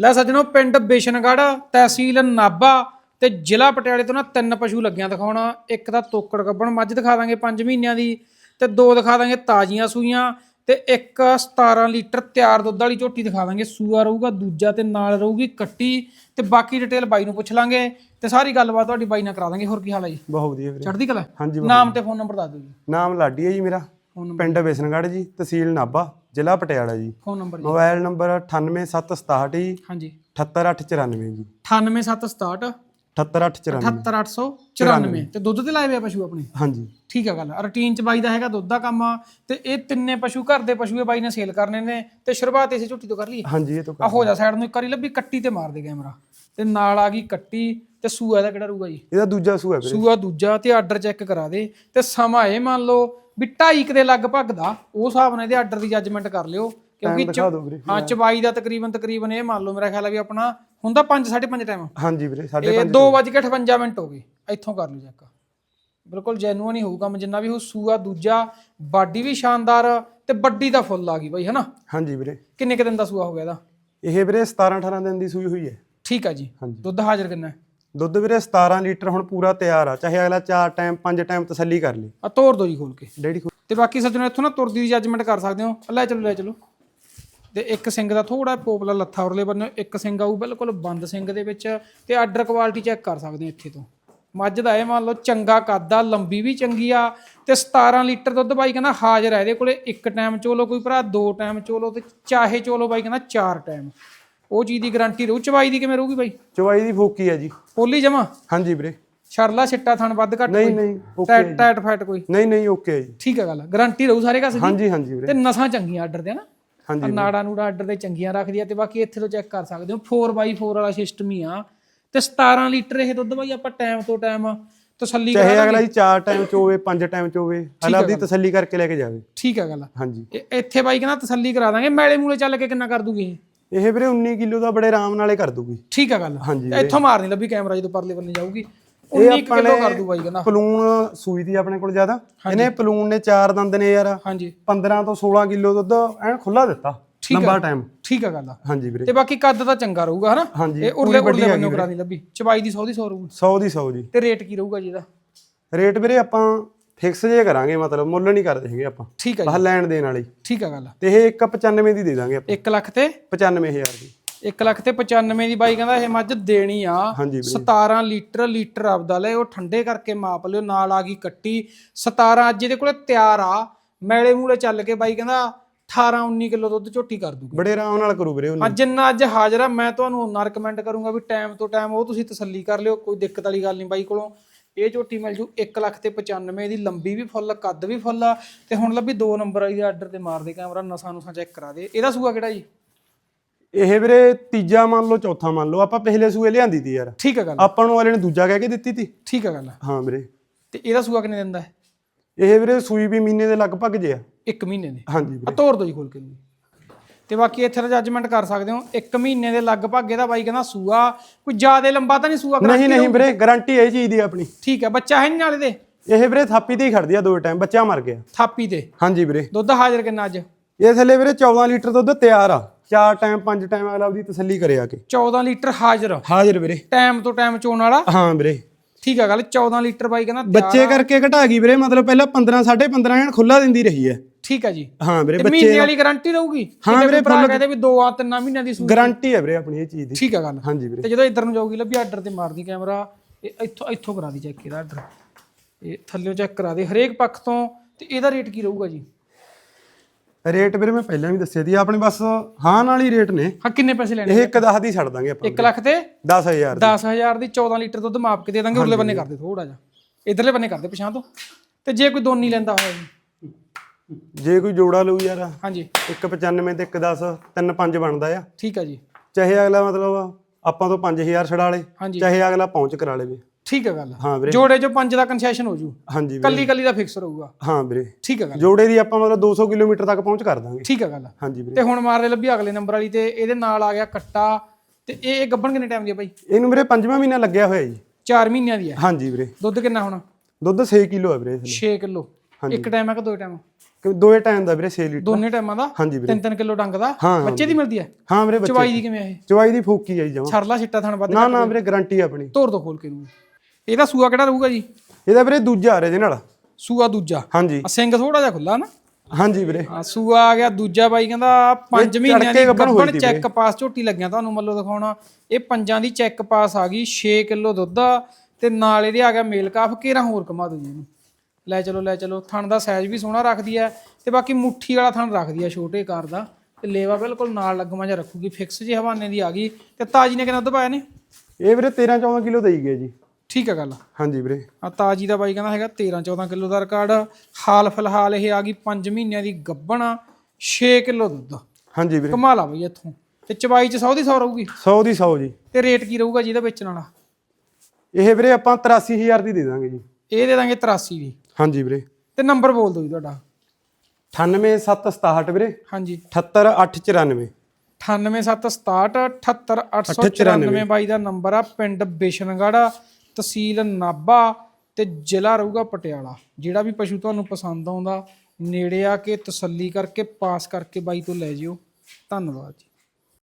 ਲੈ ਸੱਜਣੋ ਪਿੰਡ ਬਿਸ਼ਨਗੜ੍ਹ ਤਹਿਸੀਲ ਨਾਭਾ ਤੇ ਜ਼ਿਲ੍ਹਾ ਪਟਿਆਲੇ ਤੋਂ ਨਾ ਤਿੰਨ ਪਸ਼ੂ ਲੱਗਿਆਂ ਦਿਖਾਉਣਾ। ਇੱਕ ਤਾਂ ਤੋਕੜ ਗੱਬਣ ਮੱਝ ਦਿਖਾ ਦਾਂਗੇ 5 ਮਹੀਨਿਆਂ ਦੀ ਤੇ ਦੋ ਦਿਖਾ ਦਾਂਗੇ ਤਾਜ਼ੀਆਂ ਸੂਈਆਂ ਤੇ ਇੱਕ 17 ਲੀਟਰ ਤਿਆਰ ਦੁੱਧ ਵਾਲੀ ਝੋਟੀ ਦਿਖਾ ਦਾਂਗੇ। ਸੂਆ ਰਹੂਗਾ ਦੂਜਾ ਤੇ ਨਾਲ ਰਹੂਗੀ ਕੱਟੀ ਤੇ ਬਾਕੀ ਡਿਟੇਲ ਬਾਈ ਨੂੰ ਪੁੱਛ ਲਾਂਗੇ ਤੇ ਸਾਰੀ ਗੱਲਬਾਤ ਤੁਹਾਡੀ ਬਾਈ ਨਾਲ ਕਰਾ ਦਾਂਗੇ। ਹੋਰ ਕੀ ਹਾਲ ਹੈ ਜੀ? ਬਹੁਤ ਵਧੀਆ ਵੀਰੇ। ਚੜ੍ਹਦੀ ਕਲਾ? ਹਾਂਜੀ ਨਾਮ ਤੇ ਫੋਨ ਨੰਬਰ ਦੱਸ ਦਿਓ ਜੀ। ਨਾਮ ਲਾਡੀ ਹੈ ਜੀ ਮੇਰਾ। ਪਿੰਡ ਬਿਸਨਗੜ੍ਹ ਜੀ ਤਹਿਸੀਲ ਨਾਭਾ। ਜ਼ਿਲ੍ਹਾ ਪਟਿਆਲਾ ਜੀ। ਫੋਨ ਨੰਬਰ ਜੀ। ਮੋਬਾਈਲ ਨੰਬਰ 98767 ਜੀ ਹਾਂਜੀ। 78894 ਜੀ। 98767 78894 78894 ਤੇ ਦੁੱਧ ਤੇ ਲਾਏ ਹੋਏ ਆ ਪਸ਼ੂ ਆਪਣੇ? ਹਾਂਜੀ। ਠੀਕ ਆ ਗੱਲ ਰੂਟੀਨ ਚ ਬਾਈ ਦਾ ਹੈਗਾ ਦੁੱਧ ਦਾ ਕੰਮ ਆ ਤੇ ਇਹ ਤਿੰਨੇ ਪਸ਼ੂ ਘਰ ਦੇ ਪਸ਼ੂ ਇਹ ਬਾਈ ਨੇ ਸੇਲ ਕਰਨੇ ਨੇ ਤੇ ਸ਼ੁਰੂਆਤ ਇਸੇ ਝੁੱਟੀ ਤੋਂ ਕਰ ਲਈ ਹਾਂਜੀ ਇਹ ਤੋਂ ਆ ਹੋ ਜਾ ਸਾਈਡ ਨੂੰ ਇੱਕ ਵਾਰੀ ਲੱਭੀ ਕੱਟੀ ਤੇ ਮਾਰ ਦੇ ਕੈਮਰਾ ਤੇ ਨਾਲ ਆ ਗਈ ਕੱਟੀ ਤੇ ਸੂਆ ਇਹਦਾ ਕਿਹੜਾ ਰਹੂਗਾ ਜੀ? ਇਹਦਾ ਦੂਜਾ ਸੂਆ ਵੀਰੇ। ਸੂਆ ਦੂਜਾ ਤੇ ਆਰਡਰ ਚੈੱਕ ਕਰਾ ਦੇ। ਤੇ ਸਮਾਂ ਇਹ ਮੰਨ ਲਓ ਵੀ 2.5 ਦੇ ਲਗਭਗ ਦਾ ਉਹ ਹਿਸਾਬ ਨਾਲ ਇਹਦੇ ਆਰਡਰ ਦੀ ਜੱਜਮੈਂਟ ਕਰ ਲਿਓ। ਕਿਉਂਕਿ ਹਾਂ ਚਵਾਈ ਦਾ ਤਕਰੀਬਨ ਤਕਰੀਬਨ ਇਹ ਮੰਨ ਲਓ ਮੇਰਾ ਖਿਆਲ ਆ ਵੀ ਆਪਣਾ ਹੁੰਦਾ 5 5.5 ਟਾਈਮ ਹਾਂਜੀ ਵੀਰੇ ਸਾਡੇ ਇਹ 2:58 ਮਿੰਟ ਹੋ ਗਏ। ਇੱਥੋਂ ਕਰ ਲਓ ਚੈੱਕ ਬਿਲਕੁਲ ਜੈਨੂਅਨ ਹੀ ਹੋਊਗਾ ਜਿੰਨਾ ਵੀ ਉਹ ਸੂਆ ਦੂਜਾ ਬਾਡੀ ਵੀ ਸ਼ਾਨਦਾਰ ਤੇ ਵੱਡੀ ਦਾ ਫੁੱਲ ਆ ਗਈ ਬਾਈ ਹਨਾ? ਹਾਂਜੀ ਵੀਰੇ। ਕਿੰਨੇ ਕੁ ਦਿਨ ਦਾ ਸੂਆ ਹੋ ਗਿਆ ਇਹਦਾ? ਇਹ ਵੀਰੇ 17 18 ਦਿਨ ਦੀ ਸੂਈ ਹੋਈ ਹੈ। ਠੀਕ ਆ ਜੀ। ਦੁੱਧ ਹਾਜ਼ਰ ਕਿੰਨਾ ਹੈ? ਦੁੱਧ ਵੀਰੇ 17 ਲੀਟਰ ਹੁਣ ਪੂਰਾ ਤਿਆਰ ਆ। ਚਾਹੇ ਅਗਲਾ 4 ਟਾਈਮ 5 ਟਾਈਮ ਤਸੱਲੀ ਕਰ ਲੇ। ਆ ਤੋੜ ਦੋ ਜੀ ਖੋਲ ਕੇ। ਡੈਡੀ ਖੁ- ਤੇ ਬਾਕੀ ਸੱਜਣੋ ਇੱਥੋਂ ਨਾ ਤੁਰਦੀ ਦੀ ਜੱਜਮੈਂਟ ਕਰ ਸਕਦੇ ਹੋ। ਲੈ ਚਲੋ ਲੈ ਚਲੋ। ਤੇ ਇੱਕ ਸਿੰਘ ਦਾ ਥੋੜਾ ਪੋਪਲਾ ਲੱਥਾ ਉਰਲੇ ਬੰਨੇ। ਇੱਕ ਸਿੰਘ ਆਊ ਬਿਲਕੁਲ ਬੰਦ ਸਿੰਘ ਦੇ ਵਿੱਚ। ਤੇ ਆਰਡਰ ਕੁਆਲਿਟੀ ਚੈੱਕ ਕਰ ਸਕਦੇ ਹੋ ਇੱਥੇ ਤੋਂ। ਮੱਝ ਦਾ ਇਹ ਮੰਨ ਲਓ ਚੰਗਾ ਕੱਦ ਆ ਲੰਬੀ ਵੀ ਚੰਗੀ ਆ। ਤੇ 17 ਲੀਟਰ ਦੁੱਧ ਬਾਈ ਕਹਿੰਦਾ ਹਾਜ਼ਰ ਹੈ ਇਹਦੇ ਕੋਲੇ ਇੱਕ ਟਾਈਮ ਚੋਲੋ ਕੋਈ ਭਰਾ ਦੋ ਟਾਈਮ ਚੋਲੋ ਤੇ ਚਾਹੇ ਚੋਲੋ ਬਾਈ ਕਹਿੰਦਾ ਚਾਰ ਟਾਈਮ। ਉਹ ਚੀਜ਼ ਦੀ ਗਾਰੰਟੀ ਰਹੂ ਚਵਾਈ ਦੀ ਕਿਵੇਂ ਰਹੂਗੀ ਬਾਈ? ਚਵਾਈ ਦੀ ਫੋਕੀ ਹੈ ਜੀ। ਪੋਲੀ ਜਮਾ? ਹਾਂਜੀ ਵੀਰੇ। ਛੜਲਾ ਛਿੱਟਾ ਥਣ ਵੱਧ ਘੱਟ ਨਹੀਂ ਨਹੀਂ ਓਕੇ ਟੈਟ ਟੈਟ ਫੈਟ ਕੋਈ? ਨਹੀਂ ਨਹੀਂ ਓਕੇ ਹੈ ਜੀ। ਠੀਕ ਹੈ ਗੱਲ ਗਾਰੰਟੀ ਰਹੂ ਸਾਰੇ ਕਾਸੇ ਦੀ? ਹਾਂਜੀ ਹਾਂਜੀ ਵੀਰੇ। ਤੇ ਨਸਾਂ ਚੰਗੀਆਂ ਆਰਡਰ ਦੇ ਨਾ ਹਾਂਜੀ ਨਾੜਾ ਨੂੜਾ ਆਰਡਰ ਦੇ ਚੰਗੀਆਂ ਰੱਖਦੀ ਆ ਤੇ ਬਾਕੀ ਇੱਥੇ ਤੋਂ ਚੈੱਕ ਕਰ ਸਕਦੇ ਹੋ। 4x4 ਵਾਲਾ ਸਿਸਟਮ ਹੀ ਆ। ਤੇ 17 ਲੀਟਰ ਇਹ ਦੁੱਧ ਬਾਈ ਆਪਾਂ ਟਾਈਮ ਤੋਂ ਟਾਈਮ ਤਸੱਲੀ ਚਾਹੇ ਕਰਾਂਗੇ। ਅਗਲਾ ਜੀ 4 ਟਾਈਮ ਚ ਹੋਵੇ 5 ਟਾਈਮ ਚ ਹੋਵੇ ਅਗਲਾ ਆਪਦੀ ਤਸੱਲੀ ਕਰਕੇ ਲੈ ਕੇ ਜਾਵੇ। ਠੀਕ ਹੈ ਗੱਲ। ਹਾਂਜੀ। ਇੱਥੇ ਬਾਈ ਕਹਿੰਦਾ ਤਸੱਲੀ ਕਰਾ ਦਾਂਗੇ। ਮੈਲੇ ਮੂਲੇ ਚੱਲ ਕੇ ਕਿੰਨਾ ਕਰ ਦੂਗੀ ਇਹ? ਇਹ ਵੀਰੇ 19 ਕਿਲੋ ਦਾ ਬੜੇ ਆਰਾਮ ਨਾਲੇ ਕਰ ਦੂਗੀ। ਠੀਕ ਹੈ ਗੱਲ। ਹਾਂਜੀ। ਇੱਥੋਂ ਮਾਰਨੀ ਲੱਭੀ ਕੈਮਰਾ ਜਦੋਂ ਪਰਲੇ ਬੰਨੇ ਜਾਊਗੀ। 19 ਕਿਲੋ ਕਰ ਦੂ ਬਾਈ ਕਹਿੰਦਾ। ਪਲੂਣ ਸੂਈ ਦੀ ਆਪਣੇ ਕੋਲ ਜ਼ਿਆਦਾ। ਇਹਨੇ ਪਲੂਣ ਨੇ ਚਾਰ ਦੰਦ ਨੇ ਯਾਰ। ਹਾਂਜੀ। 15 ਤੋਂ 16 ਕਿਲੋ ਦੁੱਧ ਐਨ ਖੁੱਲਾ ਦਿੱਤਾ। ਲੰਬਾ ਟਾਈਮ ਠੀਕ ਹੈ ਗੱਲ ਆ। ਹਾਂਜੀ ਵੀਰੇ। ਤੇ ਬਾਕੀ ਕੱਦ ਤਾਂ ਚੰਗਾ ਰਹੂਗਾ ਹਨਾ? ਹਾਂਜੀ, ਇਹ ਉਰਲੇ ਉਰਲੇ ਬੰਨੋਂ ਕਰਾ ਦੀ ਲੱਭੀ। ਚਵਾਈ ਦੀ 100 ਦੀ 100 ਰਹੂ। 100 ਦੀ 100 ਜੀ। ਤੇ ਰੇਟ ਕੀ ਰਹੂਗਾ ਜੀ ਇਹਦਾ? ਰੇਟ ਵੀਰੇ ਆਪਾਂ ਫਿਕਸ ਜੇ ਕਰਾਂਗੇ ਮਤਲਬ ਮੁੱਲ ਨਹੀਂ ਕਰਦੇ ਹੈਗੇ ਆਪਾਂ। ਠੀਕ ਹੈ ਜੀ। ਬਾਹਰ ਲੈਣ ਦੇਣ ਵਾਲੀ। ਠੀਕ ਹੈ ਗੱਲ। ਤੇ ਇਹ 195 ਦੀ ਦੇ ਦਾਂਗੇ ਆਪਾਂ। 1 ਲੱਖ ਤੇ? 95000 ਦੀ। 1 ਲੱਖ ਤੇ 95 ਦੀ ਬਾਈ ਕਹਿੰਦਾ ਇਹ ਮੱਝ ਦੇਣੀ ਆ। ਹਾਂਜੀ ਵੀਰੇ। 17 ਲੀਟਰ ਲੀਟਰ ਆਪਦਾ ਲੈ ਉਹ ਠੰਡੇ ਕਰਕੇ ਮਾਪ ਲਿਓ ਨਾਲ ਆ ਗਈ ਕੱਟੀ। 17 ਅੱਜ ਇਹਦੇ ਕੋਲੇ ਤਿਆਰ ਆ। ਮੈਲੇ ਮੂਲੇ ਚੱਲ ਕੇ ਬਾਈ ਕਹਿੰਦਾ 18 19 ਕਿਲੋ ਦੁੱਧ ਝੋਟੀ ਕਰ ਦੂਗਾ। ਬੜੇ ਆਰਾਮ ਨਾਲ ਕਰੂ ਵੀਰੇ ਉਹਨੇ। ਅੱਜ ਜਿੰਨਾ ਅੱਜ ਹਾਜ਼ਰ ਆ ਮੈਂ ਤੁਹਾਨੂੰ ਉਹਨਾਂ ਰეკਮੈਂਡ ਕਰੂੰਗਾ ਵੀ ਟਾਈਮ ਤੋਂ ਟਾਈਮ ਉਹ ਤੁਸੀਂ ਤਸੱਲੀ ਕਰ ਲਿਓ ਕੋਈ ਦਿੱਕਤ ਵਾਲੀ ਗੱਲ ਨਹੀਂ ਬਾਈ ਕੋਲੋਂ। ਇਹ ਝੋਟੀ ਮਿਲ ਜੂ 1 ਲੱਖ ਤੇ 95 ਦੀ ਲੰਬੀ ਵੀ ਫੁੱਲ ਕੱਦ ਵੀ ਫੁੱਲ ਆ। ਤੇ ਹੁਣ ਲੱਭੀ ਦੋ ਨੰਬਰ ਵਾਲੀ ਦੇ ਆਰਡਰ ਤੇ ਮਾਰ ਦੇ ਕੈਮਰਾ ਨਸਾਂ ਨੂਸਾਂ ਚੈੱਕ ਕਰਾ ਦੇ। ਇਹਦਾ ਸੂਆ ਕਿਹੜਾ ਜੀ? ਇਹ ਵੀਰੇ ਤੀਜਾ ਮੰਨ ਲਓ ਚੌਥਾ ਮੰਨ ਲਓ ਆਪਾਂ ਪਹਿਲੇ ਸੂਏ ਲਿਆਂਦੀ ਤੀ ਯਾਰ। ਠੀਕ ਹੈ ਗੱਲ। ਆਪਾਂ ਨੂੰ ਵਾਲੇ ਨੇ ਦੂਜਾ ਕਹਿ ਕੇ ਦਿੱਤੀ ਤੀ। ਠੀਕ ਹੈ ਗੱਲ ਹਾਂ ਵੀਰੇ। ਤੇ ਇਹਦਾ ਸੂਆ ਕਿੰਨੇ ਦਿੰਦਾ ਹੈ? ਇਹ ਵੀਰੇ ਸੂਈ ਵੀ ਮਹੀਨੇ ਦੇ ਲਗਭਗ ਜੇ ਆ। ਇੱਕ ਮਹੀਨੇ ਦੇ। ਹਾਂਜੀ ਆ ਵੀਰੇ ਤੋੜ ਦੋ ਜੀ ਖੋਲ ਕੇ। ਤੇ ਬਾਕੀ ਇੱਥੇ ਦਾ ਜੱਜਮੈਂਟ ਕਰ ਸਕਦੇ ਹੋ। ਇੱਕ ਮਹੀਨੇ ਦੇ ਲਗਭਗ ਇਹਦਾ ਬਾਈ ਕਹਿੰਦਾ ਸੂਆ ਕੋਈ ਜ਼ਿਆਦਾ ਲੰਬਾ ਤਾਂ ਨਹੀਂ ਸੂਆ ਨਹੀਂ ਨਹੀਂ ਵੀਰੇ ਗਾਰੰਟੀ ਇਹ ਚੀਜ਼ ਦੀ ਆਪਣੀ। ਠੀਕ ਹੈ ਬੱਚਾ ਹੈ ਨਹੀਂ ਨਾਲੇ ਦੇ ਇਹ ਵੀਰੇ ਥਾਪੀ ਤੇ ਹੀ ਖੜਦੀ ਆ ਦੋ ਟਾਈਮ ਬੱਚਾ ਮਰ ਗਿਆ। ਥਾਪੀ ਤੇ? ਹਾਂਜੀ ਵੀਰੇ। ਦੁੱਧ ਹਾਜ਼ਰ ਕਿੰਨਾ ਅੱਜ? ਇਹ ਥੱਲੇ ਵੀਰੇ 14 ਲੀਟਰ ਦੁੱਧ ਤਿਆਰ ਆ। ਚਾਰ ਟਾਈਮ ਪੰਜ ਟਾਈਮ ਅਗਲਾ ਉਹਦੀ ਤਸੱਲੀ ਕਰੇ ਆ ਕੇ। 14 ਲੀਟਰ ਹਾਜ਼ਰ। ਹਾਜ਼ਰ ਵੀਰੇ। ਟਾਈਮ ਤੋਂ ਟਾਈਮ ਚੋਣ ਵਾਲਾ? ਹਾਂ ਵੀਰੇ। ਠੀਕ ਆ ਗੱਲ 14 ਲੀਟਰ ਬਾਈ ਕਹਿੰਦਾ ਬੱਚੇ ਕਰਕੇ ਘਟਾ ਗਈ ਵੀਰੇ ਮਤਲਬ ਪਹਿਲਾਂ 15 15.5 ਐਨ ਖੁੱਲਾ ਦਿੰਦੀ ਰਹੀ ਹੈ। ਠੀਕ ਆ ਜੀ। ਹਾਂ ਵੀਰੇ ਬੱਚੇ ਮਹੀਨੇ ਵਾਲੀ ਗਾਰੰਟੀ ਰਹੂਗੀ? ਹਾਂ ਵੀਰੇ, ਭਰਾ ਕਹਿੰਦੇ ਵੀ ਦੋ ਆ ਤਿੰਨਾਂ ਮਹੀਨਿਆਂ ਦੀ ਸੂ ਗਾਰੰਟੀ ਹੈ ਵੀਰੇ ਆਪਣੀ ਇਹ ਚੀਜ਼ ਦੀ। ਠੀਕ ਆ ਗੱਲ। ਹਾਂਜੀ ਵੀਰੇ। ਤੇ ਜਦੋਂ ਇੱਧਰ ਨੂੰ ਜਾਊਗੀ ਲੱਭੀ ਆਰਡਰ ਤੇ ਮਾਰਦੀ ਕੈਮਰਾ ਇਹ ਇੱਥੋਂ ਇੱਥੋਂ ਕਰਾ ਦੀ ਚੈੱਕ ਇਹਦਾ ਆਰਡਰ। ਇਹ ਥੱਲਿਓਂ ਚੈੱਕ ਕਰਾ ਦੇ। ਹਰੇਕ ਪੱਖ ਤੋਂ ਤੇ ਇਹਦਾ ਰੇਟ ਕੀ ਰਹੂਗਾ ਜੀ? ਰੇਟ ਵੀਰੇ ਮੈਂ ਪਹਿਲਾਂ ਵੀ ਦੱਸਿਆ ਦੀ ਆਪਣੇ ਬਸ ਹਾਂ ਨਾਲ ਹੀ ਰੇਟ ਨੇ। ਹਾਂ ਕਿੰਨੇ ਪੈਸੇ ਲੈਣੇ ਇਹ ਇੱਕ ਦਸ ਦੀ ਛੱਡ ਦਾਂਗੇ ਆਪਾਂ 1 ਲੱਖ ਤੇ? 10000 ਦੀ। 10000 ਦੀ 14 ਲੀਟਰ ਦੁੱਧ ਮਾਪ ਕੇ ਦੇ ਦਾਂਗੇ ਉਰਲੇ ਬੰਨੇ ਕਰ ਦੇ ਥੋੜਾ ਜਿਹਾ। ਇਧਰਲੇ ਬੰਨੇ ਕਰ ਦੇ ਪਛਾਂ ਤੋਂ। ਤੇ ਜੇ ਕੋਈ ਦੋਨੀ ਲੈਂਦਾ ਹੋਇਆ ਜੀ? ਜੇ ਕੋਈ ਜੋੜਾ ਲਊ ਯਾਰ ਹਾਂਜੀ। ਇੱਕ 95 ਤੇ ਇੱਕ 10 ਤਿੰਨ ਪੰਜ ਬਣਦਾ ਆ। ਠੀਕ ਆ ਜੀ। ਚਾਹੇ ਅਗਲਾ ਮਤਲਬ ਆਪਾਂ ਤੋਂ 5000 ਛੜਾ ਲੇ ਹਾਂਜੀ। ਚਾਹੇ ਅਗਲਾ ਪਹੁੰਚ ਕਰਾ ਲਵੇ। ਠੀਕ ਹੈ ਗੱਲ। ਹਾਂ ਵੀਰੇ। ਜੋੜੇ ਚੋਂ ਪੰਜ ਦਾ ਕਨਸੈਸ਼ਨ ਹੋ ਜੂ। ਹਾਂਜੀ ਵੀਰੇ। ਕੱਲੀ ਕੱਲੀ ਦਾ ਫਿਕਸ ਰਹੂਗਾ। ਹਾਂ ਵੀਰੇ। ਠੀਕ ਹੈ ਗੱਲ। ਜੋੜੇ ਦੀ ਆਪਾਂ ਮਤਲਬ 200 ਕਿਲੋਮੀਟਰ ਤੱਕ ਪਹੁੰਚ ਕਰ ਦਾਂਗੇ। ਠੀਕ ਹੈ ਗੱਲ। ਹਾਂਜੀ ਵੀਰੇ। ਤੇ ਹੁਣ ਮਾਰ ਲੱਭੀ ਅਗਲੇ ਨੰਬਰ ਵਾਲੀ ਤੇ ਇਹਦੇ ਨਾਲ ਆ ਗਿਆ ਕੱਟਾ। ਤੇ ਇਹ ਗੱਬਣ ਕਿੰਨੇ ਟਾਈਮ ਦੀ ਆ ਬਾਈ? ਇਹਨੂੰ ਵੀਰੇ ਪੰਜਵਾਂ ਮਹੀਨਾ ਲੱਗਿਆ ਹੋਇਆ ਜੀ। 4 ਮਹੀਨਿਆਂ ਦੀ ਹੈ ਹਾਂਜੀ ਵੀਰੇ। ਦੁੱਧ ਕਿੰਨਾ ਹੁਣ? ਦੁੱਧ 6 ਕਿਲੋ ਹੈ ਵੀਰੇ ਇਸ 6 ਕਿਲੋ। ਇੱਕ ਟਾਈਮ ਹੈ ਕਿ ਦੋ ਟਾਈਮ ਕਿ ਦੋਏ ਟਾਈਮ ਦਾ ਵੀਰੇ 6 ਲੀਟਰ। ਦੋਨੇ ਟਾਈਮਾਂ ਦਾ? ਹਾਂਜੀ ਵੀਰੇ। 3-3 ਕਿਲੋ ਡੰਗ ਦਾ? ਹਾਂ, ਹਾਂ ਬੱਚੇ ਦੀ ਮਿਲਦੀ ਹੈ? ਹਾਂ ਵੀਰੇ ਬੱਚੇ ਚਵਾਈ ਦੀ ਕਿਵੇਂ ਹੈ ਇਹ? ਚਵਾਈ ਦੀ ਫੂਕੀ ਆਈ ਜਮਾ। ਛਰਲਾ ਛਿੱਟਾ ਥਣ ਵੱਧ ਨਾ ਨਾ ਵੀਰੇ ਗਾਰੰਟੀ ਆਪਣੀ। ਤੋੜ ਦੋ ਖੋਲ ਕੇ ਨੂੰ ਇਹਦਾ ਸੂਆ ਕਿਹੜਾ ਰਹੂਗਾ ਜੀ? ਇਹਦਾ ਵੀਰੇ ਦੂਜਾ ਆ ਰਿਹਾ ਜੀ ਨਾਲ। ਸੂਆ ਦੂਜਾ? ਹਾਂਜੀ। ਆ ਸਿੰਘ ਥੋੜਾ ਜਿਹਾ ਖੁੱਲਾ ਨਾ? ਹਾਂਜੀ ਵੀਰੇ। ਆ ਸੂਆ ਆ ਗਿਆ ਦੂਜਾ ਬਾਈ ਕਹਿੰਦਾ 5 ਇਹ ਮਹੀਨਿਆਂ ਦੀ ਤੀ ਚੈੱਕ ਪਾਸ ਝੋਟੀ ਲੱਗਿਆ ਤੁਹਾਨੂੰ ਮੱਲੋ ਦਿਖਾਉਣਾ। ਇਹ ਪੰਜਾਂ ਦੀ ਚੈੱਕ ਪਾਸ ਆ ਗਈ 6 ਕਿਲੋ ਦੁੱਧ ਤੇ ਨਾਲ ਇਹਦੇ ਆ ਗਿਆ ਮੇਲ ਕਾਫ ਕੇਰਾ ਹੋਰ ਕਮਾ ਦੂ ਜੀ ਇਹਨੂੰ। ਲੈ ਚਲੋ ਲੈ ਚਲੋ ਥਣ ਦਾ ਸਾਈਜ਼ ਵੀ ਸੋਹਣਾ ਰੱਖਦੀ ਹੈ ਤੇ ਬਾਕੀ ਮੁੱਠੀ ਵਾਲਾ ਥਣ ਰੱਖਦੀ ਹੈ ਛੋਟੇ ਕਾਰ ਦਾ ਤੇ ਲੇਵਾ ਬਿਲਕੁਲ ਨਾਲ ਲੱਗਮਾ ਜਿਹਾ ਰੱਖੂਗੀ ਫਿਕਸ ਜੇ ਹਵਾਨੇ ਦੀ ਆ ਗਈ ਤੇ ਤਾਜੀ ਨੇ ਕਿੰਨਾ ਦੁੱਧ ਪਾਇਆ ਨੇ? ਇਹ ਵੀਰੇ 13 14 ਕਿਲੋ ਦੇਈ ਗਿਆ ਜੀ। ਠੀਕ ਹੈ ਗੱਲ। ਹਾਂਜੀ ਵੀਰੇ। ਆ ਤਾਜੀ ਦਾ ਬਾਈ ਕਹਿੰਦਾ ਹੈਗਾ 13 14 ਕਿਲੋ ਦਾ ਰਿਕਾਰਡ ਹਾਲ ਫਿਲਹਾਲ ਇਹ ਆ ਗਈ 5 ਮਹੀਨਿਆਂ ਦੀ ਗੱਭਣ ਆ 6 ਕਿਲੋ ਦੁੱਧ। ਹਾਂਜੀ ਵੀਰੇ। ਕਮਾਲ ਆ ਬਈ ਇੱਥੋਂ। ਤੇ ਚਵਾਈ ਚ 100 ਦੀ 100 ਰਹੂਗੀ? 100 ਦੀ 100 ਜੀ। ਤੇ ਰੇਟ ਕੀ ਰਹੂਗਾ ਜਿਹਦਾ ਵੇਚਣ ਵਾਲਾ ਇਹ ਵੀਰੇ ਆਪਾਂ 83000 ਦੀ ਦੇ ਦਾਂਗੇ ਜੀ। ਇਹ ਦੇ ਦਾਂਗੇ 83 ਦੀ। ਹਾਂਜੀ ਵੀਰੇ। ਤੇ ਨੰਬਰ ਬੋਲ ਦਿਓ ਜੀ ਤੁਹਾਡਾ। 98767 ਵੀਰੇ। ਹਾਂਜੀ। 78894 98767 78894 ਬਾਈ ਦਾ ਨੰਬਰ ਆ ਪਿੰਡ ਬਿਸ਼ਨਗੜ੍ਹ ਤਹਿਸੀਲ ਨਾਭਾ ਤੇ ਜ਼ਿਲ੍ਹਾ ਰਹੂਗਾ ਪਟਿਆਲਾ। ਜਿਹੜਾ ਵੀ ਪਸ਼ੂ ਤੁਹਾਨੂੰ ਪਸੰਦ ਆਉਂਦਾ ਨੇੜੇ ਆ ਕੇ ਤਸੱਲੀ ਕਰਕੇ ਪਾਸ ਕਰਕੇ ਬਾਈ ਤੋਂ ਲੈ ਜਿਓ। ਧੰਨਵਾਦ ਜੀ।